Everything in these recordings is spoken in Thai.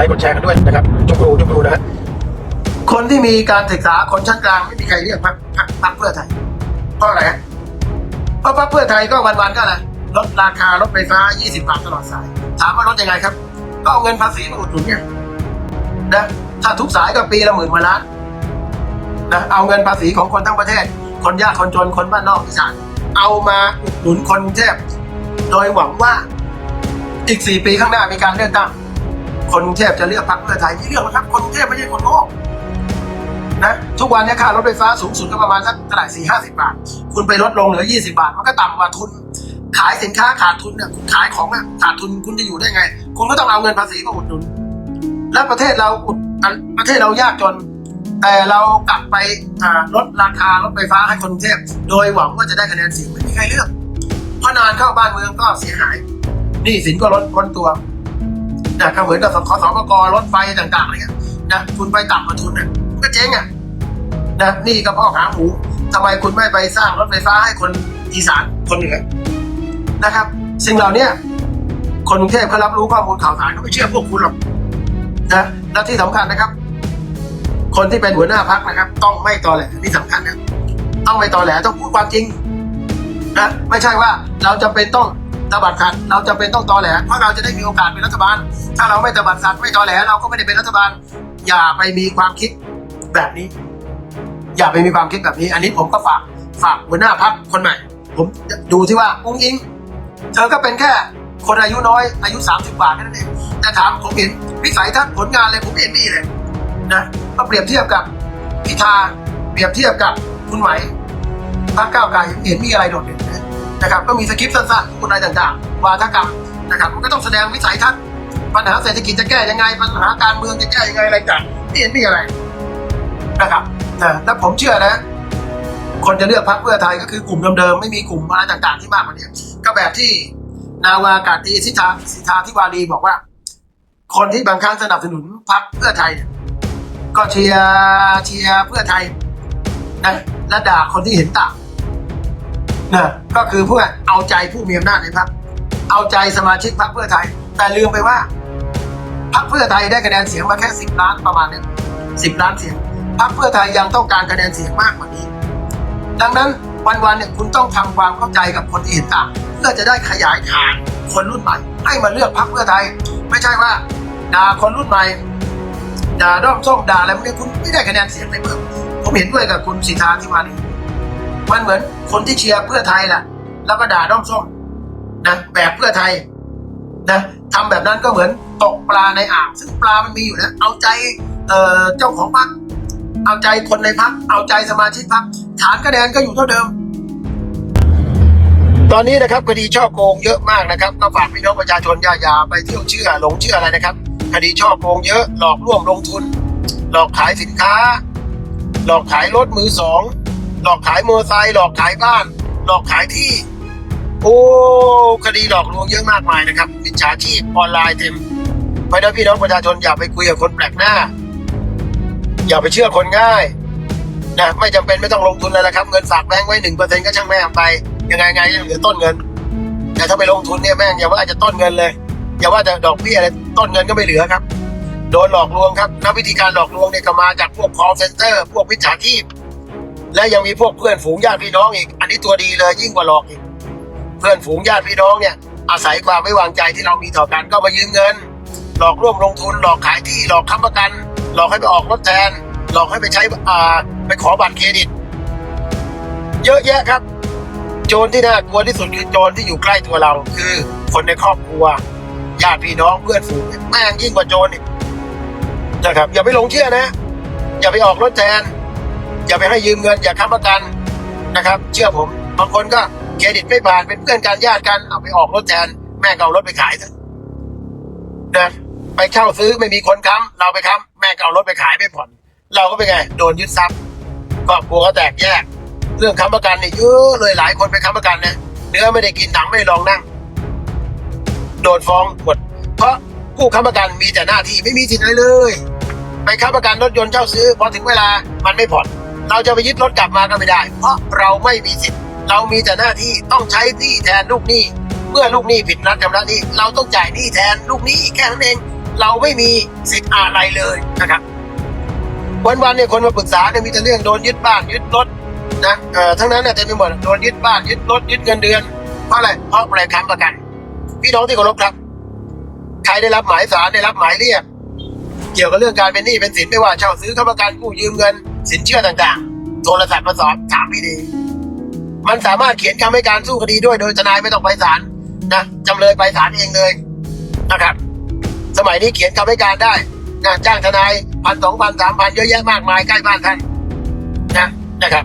ลค์กดแชร์กันด้วยนะครับจุกรูจุกรูนะฮะคนที่มีการศึกษาคนชั้นกลางไม่มีใครเรียกพรรคพรรคพรรคเพื่อไทยเพราะอะไรเพราะพรรคเพื่อไทยก็วันๆก็อะไรลดราคารถไฟฟ้า 20 บาทตลอดสาย ถามว่าลดยังไงครับ ก็เอาเงินภาษีมาอุดหนุนไงนะถ้าทุกสายก็ปีละหมื่นกว่าล้านนะเอาเงินภาษีของคนทั้งประเทศ คนยากคนจนคนบ้านนอกอีสานเอามาอุดหนุนคนกรุงเทพโดยหวังว่าอีกสี่ปีข้างหน้ามีการเลือกตั้ง คนกรุงเทพจะเลือกพรรคเพื่อไทยที่เลือกนะครับ คนกรุงเทพไม่ใช่คนโง่นะทุกวันนี้ค่ารถไฟฟ้าสูงสุดก็ประมาณสักเท่าไหร่สี่ห้าสิบาท คุณไปลดลงเหลือยี่สิบาท มันก็ต่ำกว่าทุน ขายสินค้าขาดทุนเนี่ยคุณขายของอะขาดทุนคุณจะอยู่ได้ไง คุณก็ต้องเอาเงินภาษีมาอุดหนุน แล้วประเทศเราอุดประเทศเรายากจน แต่เรากลับไปลดราคารถไฟฟ้าให้คนกรุงเทพ โดยหวังว่าจะได้คะแนนเสียงไม่มีใครเลือกพราะนานเข้าบ้านเมืองก็เสียหายนี้สินก็ลดพ้นตัว นะก็เหมือนกับขอสมกรถไฟต่างๆอะไรเงี้ยนะคุณไปต่ำกว่าทุนเนี่ยก็เจ๊งอะนะนี่ก็พ่อขาหมูทำไมคุณไม่ไปสร้างรถไฟฟ้าให้คนอีสานคนเหนือนะครับ สิ่งเหล่านี้คนกรุงเทพเขารับรู้ข้อมูลข่าวสารเขาไม่เชื่อพวกคุณหรอกนะและที่สำคัญนะครับ คนที่เป็นหัวหน้าพักนะครับ ต้องไม่ตอแหลนี่สำคัญนะต้องไม่ตอแหลต้องพูดความจริงนะไม่ใช่ว่าเราจะเป็นต้อง ตบัดสัตว์เราจะเป็นต้องตอแหลเพราะเราจะได้มีโอกาสเป็นรัฐบาล ถ้าเราไม่ตบัดสัตว์ไม่ตอแหลเราก็ไม่ได้เป็นรัฐบาล อย่าไปมีความคิดแบบนี้ อย่าไปมีความคิดแบบนี้ อันนี้ผมก็ฝากฝากหัวหน้าพักคนใหม่ ผมดูที่ว่าอุ้งอิงเธอก็เป็นแค่คนอายุน้อยอายุ 30กว่าแค่นั้นเองแต่ถามผมเห็นวิสัยทัศน์ผลงานอะไรผมเห็นดีเลยนะก็เปรียบเทียบกับพิธาเปรียบเทียบกับคุณไหมพรรคก้าวไกลเห็นมีอะไรโดดเด่น นะครับก็มีสคริปต์สั้นๆพูดอะไรต่างๆวาทกรรมนะครับมันก็ต้องแสดงวิสัยทัศน์ปัญหาเศรษฐกิจจะแก้ยังไง ปัญหาการเมืองจะแก้ยังไงอะไรต่างไม่เห็นมีอะไรนะครับนะแล้วผมเชื่อนะ คนจะเลือกพรรคเพื่อไทยก็คือกลุ่มเดิมๆไม่มีกลุ่มอะไรต่างๆ ที่มากกว่านี้ก็แบบที่นาวากาตีสิทธาสิทธาธิวารีบอกว่า คนที่บางครั้งสนับสนุนพรรคเพื่อไทยเนี่ยก็เชียร์เชียร์เพื่อไทยนะและด่าคนที่เห็นต่าง นะก็คือเพื่อเอาใจผู้มีอำนาจในพรรคเอาใจสมาชิกพรรคเพื่อไทย แต่ลืมไปว่าพรรคเพื่อไทยได้คะแนนเสียงมาแค่สิบล้านประมาณนี้สิบล้านเสียงพรรคเพื่อไทยยังต้องการคะแนนเสียงมากกว่านี้ ดังนั้นวันๆเนี่ยคุณต้องทำความเข้าใจกับคนที่เห็นต่างเพื่อจะได้ขยายฐานคนรุ่นใหม่ ให้มาเลือกพรรคเพื่อไทย ไม่ใช่ว่าด่าคนรุ่นใหม่ด่าด้อมส้มด่าอะไรพวกนี้คุณไม่ได้คะแนนเสียงเลยเพิ่มผมเห็นด้วยกับคุณสิทธาธิวารี มันเหมือนคนที่เชียร์เพื่อไทยแหละแล้วก็ด่าด้อมส้มนะแบบเพื่อไทยนะทำแบบนั้นก็เหมือนตกปลาในอ่างซึ่งปลามันมีอยู่แล้วเอาใจเอ่อเจ้าของพรรคเอาใจคนในพรรคเอาใจสมาชิกพรรคฐานคะแนนก็อยู่เท่าเดิม ตอนนี้นะครับคดีช่อโกงเยอะมากนะครับก็ฝากพี่น้องประชาชนอย่าอย่าไปเที่ยวเชื่อหลงเชื่ออะไรนะครับ คดีช่อโกงเยอะหลอกลวงลงทุน หลอกขายสินค้า หลอกขายรถมือสอง หลอกขายมอเตอร์ไซค์หลอกขายบ้าน หลอกขายที่ โอ้คดีหลอกลวงเยอะมากมายนะครับมิจฉาชีพออนไลน์เต็มเพราะนั้นพี่น้องประชาชนอย่าไปคุยกับคนแปลกหน้า อย่าไปเชื่อคนง่ายนะไม่จำเป็นไม่ต้องลงทุนเลยนะครับ เงินฝากแบงก์ไว้หนึ่งเปอร์เซ็นต์ก็ช่างแม่งไป ยังไงไงยังเหลือต้นเงิน แต่ถ้าไปลงทุนเนี่ยแม่งอย่าว่าจะต้นเงินเลยอย่าว่าแต่ดอกเบี้ยเลยต้นเงินก็ไม่เหลือครับ โดนหลอกลวงครับนักวิธีการหลอกลวงเนี่ยก็มาจากพวก call center พวกมิจฉาชีพ และยังมีพวกเพื่อนฝูงญาติพี่น้องอีก อันนี้ตัวดีเลยยิ่งกว่าหลอกอีก เพื่อนฝูงญาติพี่น้องเนี่ย อาศัยความไม่วางใจที่เรามีต่อกันก็มายืมเงิน หลอกร่วมลงทุนหลอกขายที่หลอกค้ำประกัน หลอกให้ไปออกรถแทน หลอกให้ไปใช้อ่าไปขอบัตรเครดิต เยอะแยะครับ โจรที่น่ากลัวที่สุดคือโจรที่อยู่ใกล้ตัวเรา คือคนในครอบครัวญาติพี่น้องเพื่อนฝูงแม่งยิ่งกว่าโจรอีกนะครับอย่าไปหลงเชื่อนะ อย่าไปออกรถแทน อย่าไปให้ยืมเงิน อย่าค้ำประกันนะครับ เชื่อผมบางคนก็เครดิตไม่ผ่านเป็นเพื่อนกันญาติกันเอาไปออกรถแทน แม่ก็เอารถไปขายเถอะนะไปเช่าซื้อไม่มีคนค้ำเราไปค้ำแม่ก็เอารถไปขายไม่ผ่อน เราก็เป็นไง โดนยึดทรัพย์ครอบครัวก็แตกแยก เรื่องค้ำประกันเนี่ยเยอะเลยหลายคนไปค้ำประกันนะเนื้อไม่ได้กินหนังไม่ได้ลองนั่ง โดนฟ้องหมดเพราะผู้ค้ำประกันมีแต่หน้าที่ไม่มีสิทธิ์อะไรเลย ไปค้ำประกันรถยนต์เช่าซื้อพอถึงเวลามันไม่ผ่อน เราจะไปยึดรถกลับมาก็ไม่ได้ เพราะเราไม่มีสิทธิ์ เรามีแต่หน้าที่ต้องใช้หนี้แทนลูกหนี้ เมื่อลูกหนี้ผิดนัดชำระหนี้ เราต้องจ่ายหนี้แทนลูกหนี้แค่นั้นเอง เราไม่มีสิทธิ์อะไรเลยนะครับวันๆเนี่ยคนมาปรึกษาเนี่ยมีแต่เรื่องโดนยึดบ้านยึดรถนะเอ่อทั้งนั้นเนี่ยเต็มไปหมดโดนยึดบ้านยึดรถยึดเงินเดือนเพราะอะไรเพราะอะไรค้ำประกัน พี่น้องที่เคารพครับ ใครได้รับหมายสารได้รับหมายเรียก เกี่ยวกับเรื่องการเป็นหนี้เป็นสินไม่ว่าเช่าซื้อค้ำประกันกู้ยืมเงิน สินเชื่อต่างๆ โทรศัพท์มาสอบถามพี่ดี มันสามารถเขียนคำให้การสู้คดีด้วยโดยทนายไม่ต้องไปศาลนะจำเลยไปศาลเองเลยนะครับ สมัยนี้เขียนคำให้การได้นะจ้างทนายพันสองพันสามพันเยอะแยะมากมายใกล้บ้านท่านนะนะครับ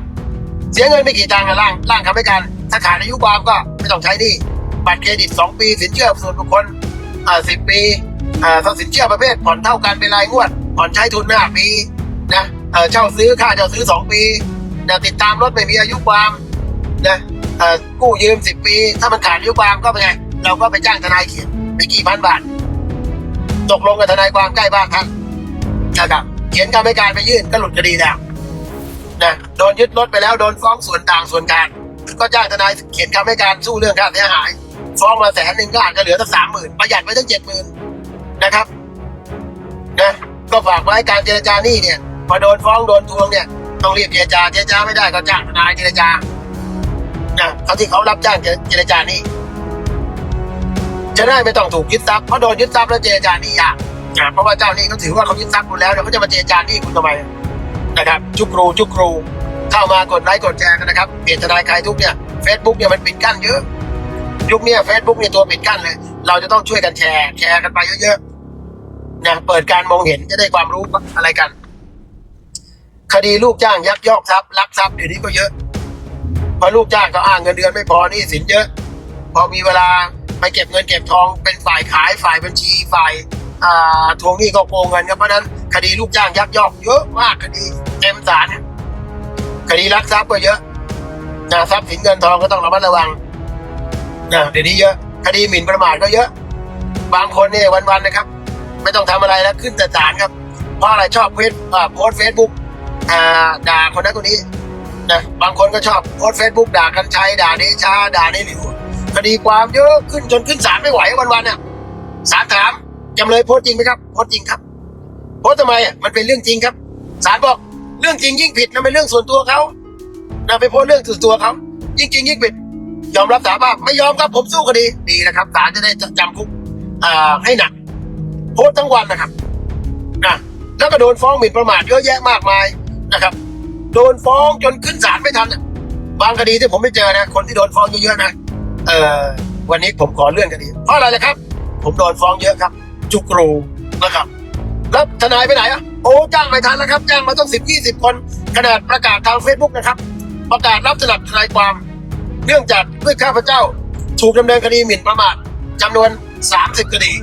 เสียเงินไม่กี่ตังค์อะร่างร่างคำให้การถ้าขาดอายุความก็ไม่ต้องใช้นี่บัตรเครดิตสองปีสินเชื่อส่วนบุคคลอ่าสิบปีอ่าสินเชื่อประเภทผ่อนเท่ากันเป็นรายงวดผ่อนใช้ทุนห้าปี เออเช่าซื้อค่าเช่าซื้อสองปีนะติดตามรถไม่มีอายุความนะเออกู้ยืมสิบปี ถ้ามันขาดอายุความก็เป็นไง เราก็ไปจ้างทนายเขียนไม่กี่พันบาทตกลงกับทนายความใกล้บ้านท่านนะครับเขียนคำให้การไปยื่นก็หลุดคดีแล้วนะโดนยึดรถไปแล้วโดนฟ้องส่วนต่างส่วนกลางก็จ้างทนายเขียนคำให้การสู้เรื่องค่าเสียหายฟ้องมาแสนหนึ่งก็อาจจะเหลือตั้งสามหมื่นประหยัดไปตั้งเจ็ดหมื่นนะครับนะก็ฝากไว้การเจรจาหนี้เนี่ย พอโดนฟ้องโดนทวงเนี่ยต้องรีบเจรจาเจรจาไม่ได้ก็จ้างทนายเจรจานะเขาที่เขารับจ้างเจรจานี้จะได้ไม่ต้องถูกยึดทรัพย์เพราะโดนยึดทรัพย์แล้วเจรจานี้ยากนะเพราะว่าเจ้านี้เขาถือว่าเขายึดทรัพย์คุณแล้วเดี๋ยวเขาจะมาเจรจานี้คุณทำไมนะครับ จุกรูจุกรูเข้ามากดไลค์กดแชร์กันนะครับเพจทนายคลายทุกเนี่ยเฟซบุ๊กเนี่ยมันปิดกั้นเยอะยุคนี้เฟซบุ๊กเนี่ยตัวปิดกั้นเลย เราจะต้องช่วยกันแชร์ แชร์กันไปเยอะๆนะเปิดการมองเห็นจะได้ความรู้อะไรกัน คดีลูกจ้างยักยอกทรัพย์ลักทรัพย์เดี๋ยวนี้ก็เยอะเพราะลูกจ้างก็อ้างเงินเดือนไม่พอนี่สินเยอะ พอมีเวลาไปเก็บเงินเก็บทองเป็นฝ่ายขายฝ่ายบัญชีฝ่ายทวงหนี้ก็โกงเงินครับเพราะนั้นคดีลูกจ้างยักยอกเยอะมากคดีเต็มศาลคดีลักทรัพย์ก็เยอะนะทรัพย์สินเงินทองก็ต้องระมัดระวังนะเดี๋ยวนี้เยอะ คดีหมิ่นประมาทก็เยอะ บางคนเนี่ยวันๆนะครับ ไม่ต้องทำอะไรแล้วขึ้นแต่ศาลครับเพราะอะไรชอบเฟซอ่าโพสเฟซบุ๊ก อ่าด่าคนนั้นคนนี้นะบางคนก็ชอบโพสเฟซบุ๊กด่ากันชัยด่าเดชาด่าในหลิวคดีความเยอะขึ้นจนขึ้นศาลไม่ไหววันๆเนี่ยศาลถามจำเลยโพสจริงไหมครับโพสจริงครับโพสทำไมอะมันเป็นเรื่องจริงครับศาลบอกเรื่องจริงยิ่งผิดนะเป็นเรื่องส่วนตัวเขานะไปโพสเรื่องส่วนตัวเขายิ่งจริงยิ่งผิด ยอมรับสาภาพไม่ยอมครับผมสู้คดีดีนะครับศาลจะได้จำคุกอ่าให้หนัก โพสทั้งวันนะครับนะแล้วก็โดนฟ้องหมิ่นประมาทเยอะแยะมากมาย นะครับ โดนฟ้องจนขึ้นศาลไม่ทันบางคดีที่ผมไม่เจอนะคนที่โดนฟ้องเยอะๆนะเออวันนี้ผมขอเลื่อนคดีเพราะอะไรนะครับ ผมโดนฟ้องเยอะครับ จุกรูนะครับแล้วทนายไปไหนอะโอ้จ้างไม่ทันแล้วครับ จ้างมาต้องสิบยี่สิบคนขนาดประกาศทางเฟซบุ๊กนะครับ ประกาศรับสมัครทนายความ เนื่องจากด้วยข้าพเจ้า ถูกดำเนินคดีหมิ่นประมาทจำนวนสามสิบคดี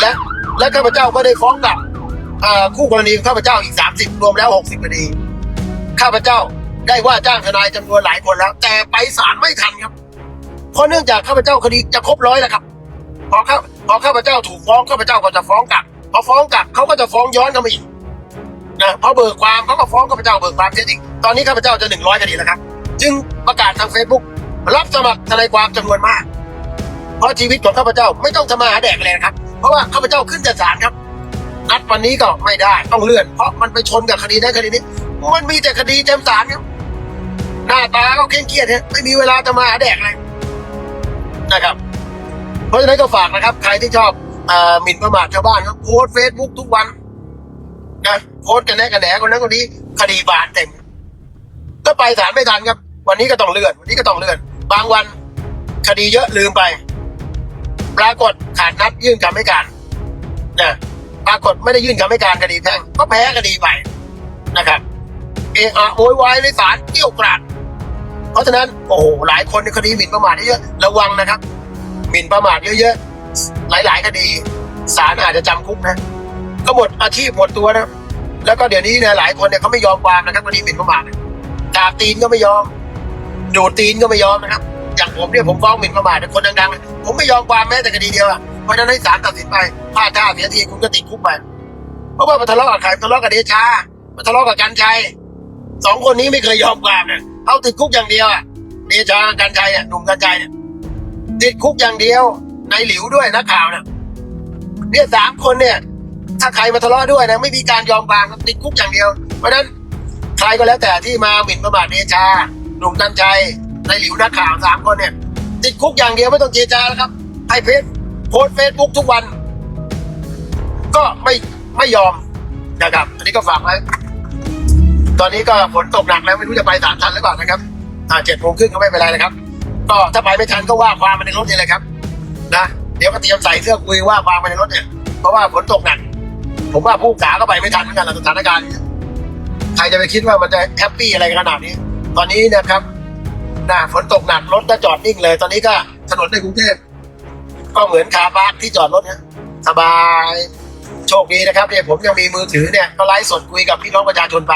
และและข้าพเจ้าก็ได้ฟ้องกลับ คู่กรณีข้าพเจ้าอีกสามสิบรวมแล้วหกสิบคดี ข้าพเจ้าได้ว่าจ้างทนายจำนวนหลายคนแล้ว แต่ไปศาลไม่ทันครับ เพราะเนื่องจากข้าพเจ้าคดีจะครบร้อยแล้วครับ พอข้าพอข้าพเจ้าถูกฟ้องข้าพเจ้าก็จะฟ้องกลับพอฟ้องกลับเขาก็จะฟ้องย้อนกลับมาอีกนะพอเบิกความเขาก็ฟ้องข้าพเจ้าเบิกความเสียอีกตอนนี้ข้าพเจ้าจะหนึ่งร้อยคดีแล้วครับ จึงประกาศทางเฟซบุ๊กรับสมัครทนายความจำนวนมาก เพราะชีวิตของข้าพเจ้าไม่ต้องทำมาหาแดกเลยนะครับ เพราะว่าข้าพเจ้าขึ้นจากศาลครับ นัดวันนี้ก็ไม่ได้ต้องเลื่อน เพราะมันไปชนกับคดีนั้นคดีนี้ มันมีแต่คดีเต็มศาลครับหน้าตาก็เคร่งเครียดฮะไม่มีเวลาจะมาหาแดกเลยนะครับ เพราะฉะนั้นก็ฝากนะครับ ใครที่ชอบอ่อหมิ่นประมาทชาวบ้านก็โพสเฟซบุ๊กทุกวันนะโพสกันแน่กันแหนคนนั้นคนนี้คดีบานเต็มก็ไปศาลไม่ทันครับ วันนี้ก็ต้องเลื่อน วันนี้ก็ต้องเลื่อน บางวันคดีเยอะลืมไป ปรากฏขาดนัดยื่นคำให้การนะ ปรากฏไม่ได้ยื่นคำให้การคดีแพ่งก็แพ้คดีไปนะครับเอะอะโวยวายในศาลเกี่ยวกราดเพราะฉะนั้นโอ้โหหลายคนในคดีหมิ่นประมาทเยอะระวังนะครับหมิ่นประมาทเยอะๆหลายๆคดีศาลอาจจะจำคุกนะก็หมดอาชีพหมดตัวนะแล้วก็เดี๋ยวนี้นี่ยหลายคนเนี่ยเขาไม่ยอมความนะครับคดีหมิ่นประมาทเนี่ยกราบตีนก็ไม่ยอมดูดตีนก็ไม่ยอมนะครับอย่างผมเนี่ยผมฟ้องหมิ่นประมาทคนดังๆผมไม่ยอมความแม้แต่คดีเดียวอะ เพราะฉะนั้นให้ศาลตัดสินไปพลาดท่าเสียทีคุณก็ติดคุกไปเพราะว่ามันทะเลาะกับใครมันทะเลาะกับเดชามันทะเลาะกับกันชัยสองคนนี้ไม่เคยยอมความเนี่ยเขาติดคุกอย่างเดียวอะเดชากันชัยอะหนุ่มกันชัยเนี่ยติดคุกอย่างเดียวในหลิวด้วยนักข่าวเนี่ยเนี่ยสามคนเนี่ย ถ้าใครมาทะเลาะด้วยนะไม่มีการยอมความติดคุกอย่างเดียว เพราะฉะนั้นใครก็แล้วแต่ที่มาหมิ่นประมาทเดชาหนุ่มกัญชัยในหลิวนักข่าวสามคนเนี่ยติดคุกอย่างเดียวไม่ต้องเจรจาแล้วครับ ให้เพจ โพสเฟซบุ๊กทุกวัน ก็ไม่ไม่ยอมนะครับ อันนี้ก็ฝากไว้ ตอนนี้ก็ฝนตกหนักแล้วไม่รู้จะไปสามทันหรือเปล่านะครับ อ่าเจ็ดโมงครึ่งก็ไม่เป็นไรนะครับ ก็ถ้าไปไม่ทันก็ว่าความมาในรถนี่แหละครับ นะเดี๋ยวก็เตรียมใส่เสื้อคุยว่าความมาในรถเนี่ย เพราะว่าฝนตกหนัก ผมว่าผู้ขาก็ไปไม่ทันเหมือนกันละสถานการณ์ใครจะไปคิดว่ามันจะแฮปปี้อะไรขนาดนี้ ตอนนี้นะครับนะฝนตกหนักรถก็จอดนิ่งเลย ตอนนี้ก็ถนนในกรุงเทพ ก็เหมือนคาร์บาร์ที่จอดรถนะสบาย โชคดีนะครับเนี่ยผมยังมีมือถือเนี่ยก็ไลฟ์สดคุยกับพี่น้องประชาชนไป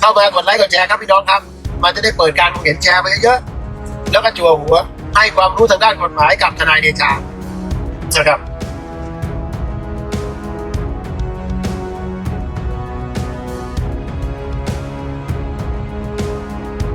เข้ามากดไลค์กดแชร์ครับพี่น้องครับ มันจะได้เปิดการมองเห็นแชร์ไปเยอะๆแล้วก็จั่วหัว ให้ความรู้ทางด้านกฎหมายกับทนายเดชานะครับ